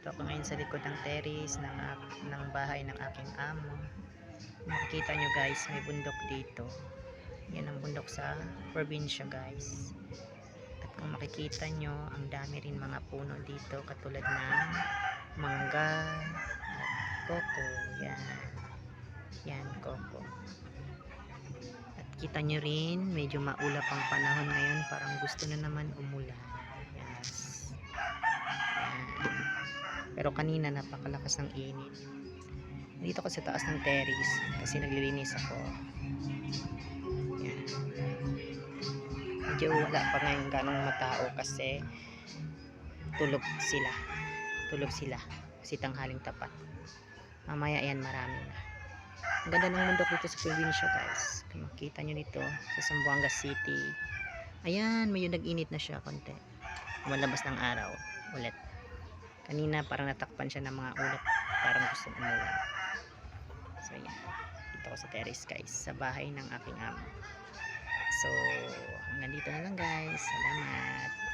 Dito ako ngayon sa likod ng terrace ng, ng bahay ng aking amo. Makikita nyo guys, may bundok dito. Yan ang bundok sa probinsya guys. At kung makikita nyo, ang dami rin mga puno dito katulad ng mangga at koko. Yan. Yan, koko. At kita nyo rin, medyo maulap ang panahon ngayon. Parang gusto na naman umulan. Yes. Yan. Pero kanina napakalakas ng init. Dito ako sa taas ng terrace kasi naglilinis ako. Yan. Medyo wala pa ngayon ganong matao kasi tulog sila. Tulog sila kasi tanghaling tapat. Mamaya yan marami na. Ang ganda ng mundo dito sa probinsya guys. Kung makita nyo dito sa Zamboanga City. Ayan, medyo nag-init na siya konti. Malabas ng araw ulit. Kanina parang natakpan siya ng mga ulap. Parang gusto umulan. So yan. Dito ako sa terrace guys. Sa bahay ng aking amo. So hanggang dito na lang guys. Salamat.